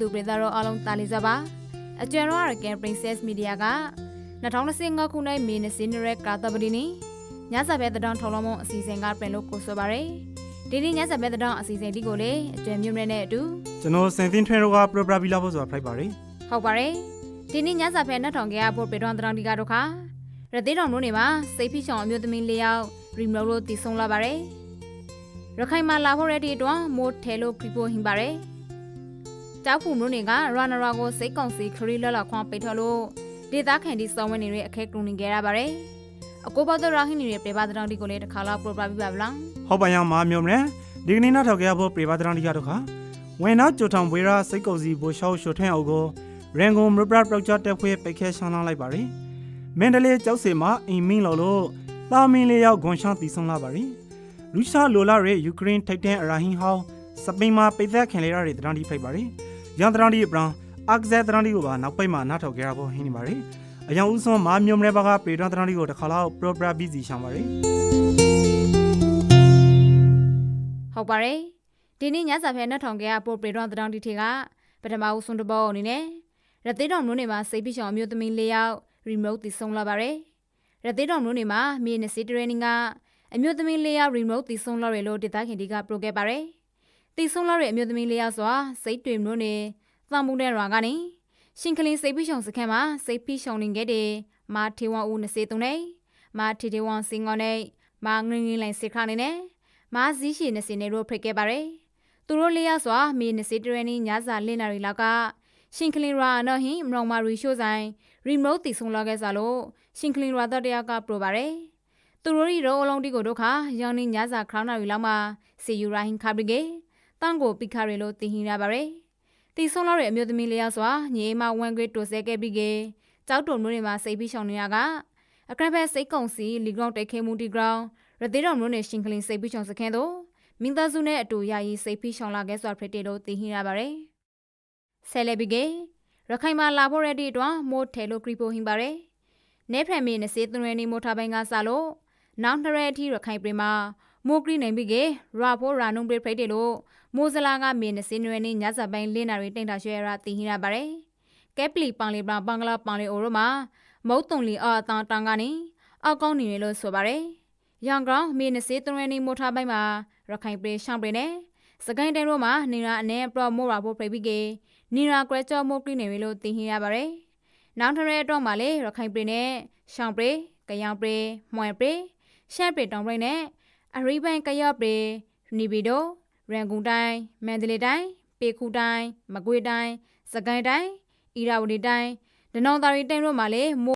ဒေသတော်အားလုံးတာလီစပါအကျွမ်းရောရကန် Princess Media က2025ခုနှစ်မေနစင်းရက်ကာတပဒီနီညစာပဲတဲ့တောင်ထော်လုံးမအစီအစဉ်ကပြင်လို့ကိုဆိုပါရယ်ဒီနေ့ညစာပဲတဲ့တောင်အစီအစဉ်ဒီကိုလေအကျွမ်းမြို့နယ်နဲ့အတူကျွန်တော်စင်သင်းထွန်းတို့ကပရိုပရာဘီလာဖို့ဆိုတာဖိုက်ပါရီဟုတ်ပါရယ်ဒီနေ့ညစာပဲနှထောင်ကရဖို့ပေတော်တောင်ဒီကတော့ခါရသေးတော်တို့နေမှာစိတ်ဖိချောင်အမျိုးသမီး၄ယောက်ရီမိုလို့တည်ဆုံလာပါရယ်ရခိုင်မှာလာဖို့ရတဲ့အတွက်မိုးထဲလို့ခရီးပိုဟင်ပါရယ် ကျောက်ဖူမျိုးတွေကရနရာကိုစိတ်ကောင်စီခရီးလလခွန်ပိတ်ထလို့ဒေသခံဒီစောင်းဝင်းတွေအခက်ကူနေကြရပါတယ်။အကိုဘောတော်ရဟင်းတွေပြေပါတဲ့တောင်ဒီကိုလည်းတစ်ခါလောက်ပရိုပရာပြပါဗလားဟုတ်ပါရောင်မာမျိုးမလဲဒီကနေ့နောက်ထောက်ကြရဖို့ပရိပါဒရန်ဒီကတော့ခါဝင်နောက်ကြိုထောင်ပွေရာစိတ်ကုံစီဘိုရှောက်ရှုထွန်းအောင်ကိုရန်ကုန်မရပရာပရောဂျက်တက်ဖွဲ့ပိတ်ခဲရှင်းလန်းလိုက်ပါရီမန္တလေးကျောက်စင်မှာအင်မင်းလော်လို့တာမင်းလေးယောက်ဂွန်ရှောင်းတည်ဆုံလာပါရီရုရှားလိုလာရဲ့ယူကရိန်းထိုက်တန်အရာဟင်းဟောင်းစပိန်မှာပိတ်သက်ခင်လေးရတဲ့တရန်ဒီဖိုက်ပါရီ ရန်တရန်ဒီပရန်အက္ဇက်တရန်ဒီကိုပါနောက်ပိတ်မှာနောက်ထောက်ကြရဖို့ဟင်းနေပါရီအယောင်ဦးစွန်မာမျိုးမလဲဘာကပရိဒန်တရန်ဒီကိုတစ်ခါလောက်ပရိုပရာဘီစီရှောင်းပါရီ။ဟုတ်ပါတယ်။ဒီနေ့ညစာဖဲနှထောင်ကရပိုပရီတော်တောင်ဒီထေကပထမဦးဆုံးတဘောအနေနဲ့ရသေးတော်မျိုးနေမှာစိတ်ဖိချောင်အမျိုးသမီး၄ယောက်ရီမိုတည်ဆုံလာပါတယ်။ရသေးတော်မျိုးနေမှာမြေနစီတရင်းကအမျိုးသမီး၄ယောက်ရီမိုတည်ဆုံလာရလို့ဒေသခင်ဒီကပရိုခဲ့ပါတယ်။ တည်ဆုံလာတဲ့အမျိုးသမီး၄ယောက်စွာစိတ်တွေမျိုးနေသံမှုတဲ့ရွာကနေရှင်ကလင်းစိတ်ဖိချောင်စခန်းမှာစိတ်ဖိချောင်နေခဲ့တဲ့မာထေဝမ်ဦး23နဲ့မာထေထေဝမ်စင်ငေါနဲ့မာငင်းငင်းလိုင်စစ်ခါနေနဲ့မာဇီးရှိနေစင်နေတို့ဖိတ်ခဲ့ပါတယ်။သူတို့လေးယောက်စွာမေနစီတရနီညစာလင်းနာရီလောက်ကရှင်ကလင်ရာအနော်ဟင်မရောင်မာရီရှိုးဆိုင်ရီမိုတ်တီဆုံလာခဲ့စားလို့ရှင်ကလင်ရာတော့တရားကပရိုပါတယ်။သူတို့ရီရောအလုံးတီကိုတို့ခါရောင်နေညစာခရောင်းနာရီလောက်မှာစီယူရာဟင်ခါဘရီကေ တန်ကိုပိခါရီလို့တင်ဟင်ရပါတယ်။တီဆုံလာတဲ့အမျိုးသမီးလေးယောက်စွာညီမဝန်ခွေတိုဆဲခဲ့ပြီးကေကြောက်တုံမျိုးတွေမှာစိတ်ပြီးရှောင်နေရကအကရဘက်စိတ်ကုံစီလီဂရောင်းတိတ်ခဲမှုတီဂရောင်းရသေးတော်မျိုးနဲ့ရှင်ကလင်စိတ်ပြီးချောင်စခန်းတို့မင်းသားစုနဲ့အတူယာယီစိတ်ပြီးချောင်လာခဲ့စွာဖရတေလို့သိဟင်းရပါတယ်။ဆယ်လေဘီကေရခိုင်မှာလာဖို့ရတဲ့အတွက်မိုးထဲလို့ခရီပိုဟင်းပါတယ်။နေဖရမီနဲ့စေသွန်ရနေမိုးထားပိုင်းကစလို့နောက်ထရဲအထိရခိုင်ပြည်မှာ မိုးကရီနိုင်ပြီးကေရာဖို့ရာနုံပရိဖရတေလို့မိုးစလာကမင်းနဲ့စင်းရွယ်နေညဇပိုင်းလင်းနာရီတိတ်တာရွှဲရသိဟင်းရပါတယ်။ကက်ပလီပန်လီပန်ဘင်္ဂလားပန်လီအိုရိုမှာမုတ်တုံလီအာတန်တန်ကနေအောက်ကောင်းနေလို့ဆိုပါတယ်။ရန်ကောင်မေနစေတရနီမိုထားပိုင်းမှာရခိုင်ပြည်ရှောင်းပြည်နဲ့စကိုင်းတိုင်းတို့မှာနေရာအနေပရမိုရာဖို့ပြပြီးကေနေရာကွဲကြောမိုကရိနေပြီလို့သိဟင်ရပါတယ်။နောက်ထရဲတော့မှလေရခိုင်ပြည်နဲ့ရှောင်းပြည်ကယောင်ပြည်မွန်ပြည်ရှမ်းပြည်တောင်ပြည်နဲ့ အရိပိုင်ကယော့ပြည်နီဘီတိုရန်ကုန်တိုင်းမန္တလေးတိုင်းပေခုတိုင်းမကွေးတိုင်းစကိုင်းတိုင်းအီရာဝတီတိုင်းဒနောင်သာရီတိုင်းတို့မှာလေ